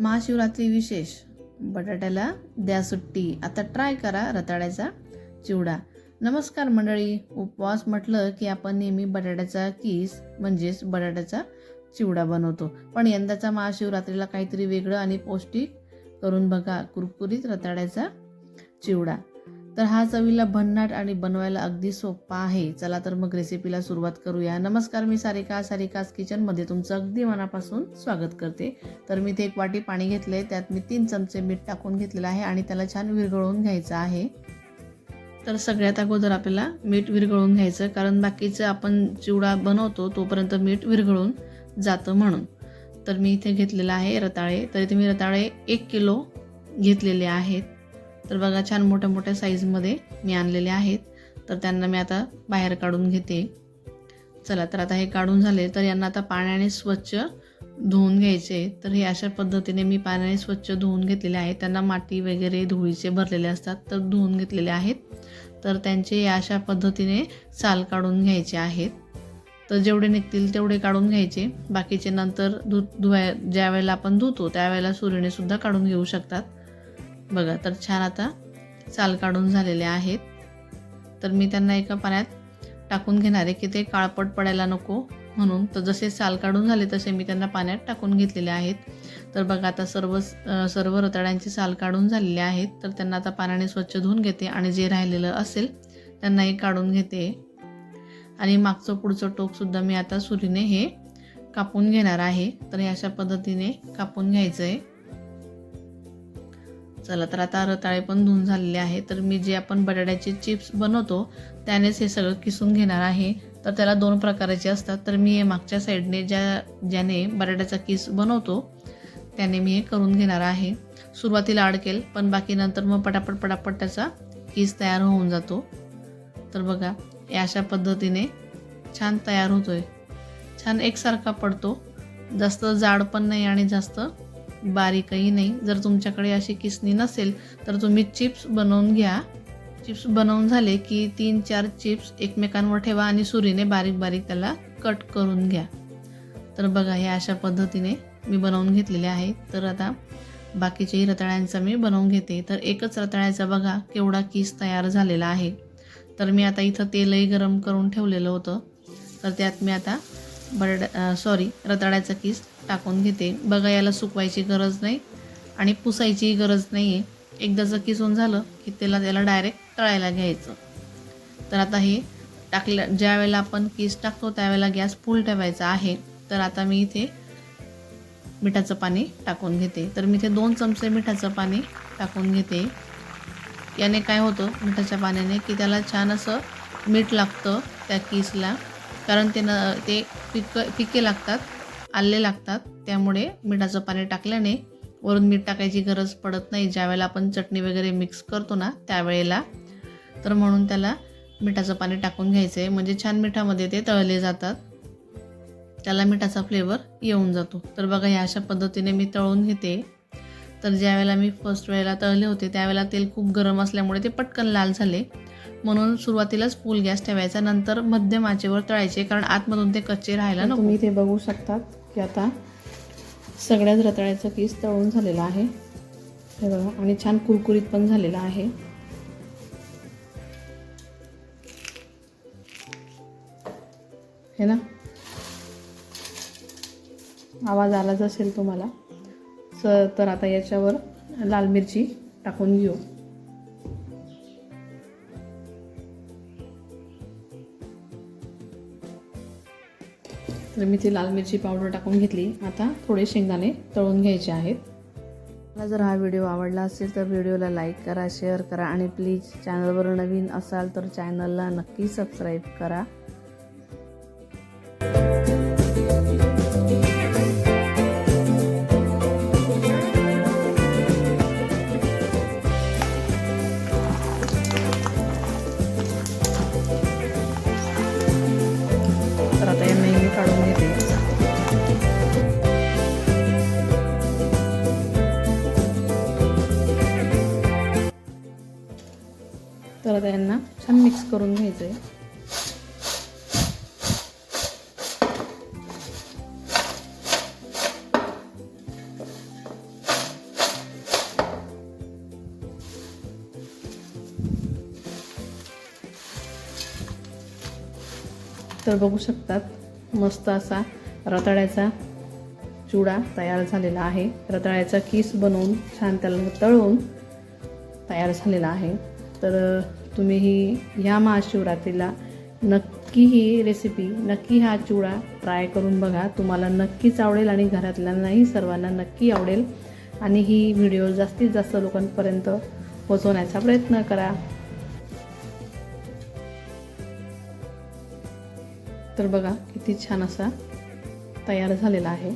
महाशिवरात्री विशेष. बटाट्याला द्या सुट्टी. आता ट्राय करा रताळ्याचा चिवडा. नमस्कार मंडळी. उपवास म्हटलं की आपण नेहमी बटाट्याचा किस म्हणजेच बटाट्याचा चिवडा बनवतो. पण यंदाचा महाशिवरात्रीला काहीतरी वेगळं आणि पौष्टिक करून बघा. कुरकुरीत रताळ्याचा चिवडा. तर हा चवीला भन्नाट आणि बनवायला अगदी सोपा आहे. चला तर मग रेसिपीला सुरुवात करूया. नमस्कार मी सारिका. सारिकास किचनमध्ये तुमचं अगदी मनापासून स्वागत करते. तर मी ते एक वाटी पाणी घेतलं आहे त्यात मी तीन चमचे मीठ टाकून घेतलेलं आहे आणि त्याला छान विरघळवून घ्यायचं आहे. तर सगळ्यात अगोदर आपल्याला मीठ विरघळून घ्यायचं कारण बाकीचं आपण चिवडा बनवतो तोपर्यंत मीठ विरघळून जातं म्हणून. तर मी इथे घेतलेलं आहे रताळे. तर इथे मी रताळे एक किलो घेतलेले आहेत. तर बघा छान मोठ्या मोठ्या साईजमध्ये मी आणलेले आहेत. तर त्यांना मी आता बाहेर काढून घेते. चला तर आता हे काढून झाले. तर यांना आता पाण्याने स्वच्छ धुवून घ्यायचे तर हे अशा पद्धतीने मी पाण्याने स्वच्छ धुवून घेतलेले आहेत. त्यांना माती वगैरे धुळीचे भरलेले असतात तर धुवून घेतलेले आहेत. तर त्यांचे या अशा पद्धतीने साल काढून घ्यायचे आहेत. तर जेवढे निघतील तेवढे काढून घ्यायचे. बाकीचे नंतर धु धुवाय ज्या वेळेला आपण धुतो त्यावेळेला सुरीने सुद्धा काढून घेऊ शकतात. बघा तर छान आता साल काढून झालेले आहेत. तर मी त्यांना एका पाण्यात टाकून घेणार आहे की ते काळपट पडायला नको म्हणून. तर जसे साल काढून झाले तसे मी त्यांना पाण्यात टाकून घेतलेले आहेत. तर बघा आता सर्व सर्व रताळ्यांची साल काढून झालेली आहेत. तर त्यांना आता पाण्याने स्वच्छ धुवून घेते आणि जे राहिलेलं असेल त्यांनाही काढून घेते. आणि मागचं पुढचं टोकसुद्धा मी आता सुरीने हे कापून घेणार आहे. तर हे अशा पद्धतीने कापून घ्यायचं आहे चला तर आता रताळे पण धुवून झालेले आहे. तर मी जे आपण बटाट्याचे चिप्स बनवतो त्यानेच हे सगळं किसून घेणार आहे. तर त्याला दोन प्रकाराचे असतात. तर मी हे मागच्या साईडने ज्या ज्याने बटाट्याचा किस बनवतो त्याने मी हे करून घेणार आहे. सुरुवातीला अडकेल पण बाकी नंतर मग पटापट पटापट त्याचा किस तयार होऊन जातो. तर बघा हे अशा पद्धतीने छान तयार होतो आहे छान एकसारखा पडतो. जास्त जाड पण नाही आणि जास्त बारीकही नाही. जर तुमच्याकडे अशी किसणी नसेल तर तुम्ही चिप्स बनवून घ्या. चिप्स बनवून झाले की तीन चार चिप्स एकमेकांवर ठेवा आणि सुरीने बारीक बारीक त्याला कट करून घ्या. तर बघा हे अशा पद्धतीने मी बनवून घेतलेले आहे. तर आता बाकीच्याही रताळ्यांचा मी बनवून घेते. तर एकच रताळ्याचा बघा केवढा किस तयार झालेला आहे. तर मी आता इथं तेलही गरम करून ठेवलेलं होतं. तर त्यात मी आता बरड सॉरी रताळ्याचा किस टाकून घेते. बघा याला सुकवायची गरज नाही आणि पुसायचीही गरज नाही आहे एकदाचं किसून झालं की त्याला त्याला डायरेक्ट तळायला घ्यायचं. तर आता हे टाकल्या ज्या वेळेला आपण किस टाकतो त्यावेळेला गॅस फुल ठेवायचा आहे. तर आता मी इथे मिठाचं पाणी टाकून घेते. तर मी इथे दोन चमचे मिठाचं पाणी टाकून घेते. याने काय होतं मिठाच्या पाण्याने की त्याला छान असं मीठ लागतं त्या किसला. कारण ते न ते पिक पिके लागतात आले लागतात. त्यामुळे मिठाचं पाणी टाकल्याने वरून मीठ टाकायची गरज पडत नाही. ज्यावेळेला आपण चटणी वगैरे मिक्स करतो ना त्यावेळेला. तर म्हणून त्याला मिठाचं पाणी टाकून घ्यायचं आहे म्हणजे छान मिठामध्ये ते तळले जातात. त्याला मिठाचा फ्लेवर येऊन जातो. तर बघा ह्या अशा पद्धतीने मी तळून घेते. तर ज्यावेळेला मी फर्स्ट वेळेला तळले होते त्यावेळेला तेल खूप गरम असल्यामुळे ते पटकन लाल झाले. म्हणून सुरुवातीलाच फुल गॅस ठेवायचा नंतर मध्यम आचेवर तळायचे कारण आतमधून ते कच्चे राहायला नको. तुम्ही इथे बघू शकतात की आता सगळ्याच रताळ्याचं पीस तळून झालेलं आहे. हे बघा आणि छान कुरकुरीत पण झालेलं आहे. हे ना? आवाज आलाच असेल तुम्हाला. स तर आता याच्यावर लाल मिरची टाकून घेऊ. तर मी ती लाल मिरची पावडर टाकून घेतली. आता थोडे शेंगदाणे तळून घ्यायचे आहेत. मला जर हा व्हिडिओ आवडला असेल तर व्हिडिओला लाईक करा शेअर करा आणि प्लीज चॅनलवर नवीन असाल तर चॅनलला नक्की सबस्क्राईब करा. आता यांना छान मिक्स करून घ्यायचं आहे तर बघू शकतात मस्त असा रताळ्याचा चुडा तयार झालेला आहे. रताळ्याचा किस बनवून छान त्याला तळून तयार झालेला आहे. तर तुम्हीही ह्या महाशिवरात्रीला नक्की ही रेसिपी नक्की हा चिवडा ट्राय करून बघा. तुम्हाला नक्कीच आवडेल आणि घरातल्यांनाही सर्वांना नक्की आवडेल. आणि ही व्हिडिओ जास्तीत जास्त लोकांपर्यंत पोहोचवण्याचा प्रयत्न करा. तर बघा किती छान असा तयार झालेला आहे.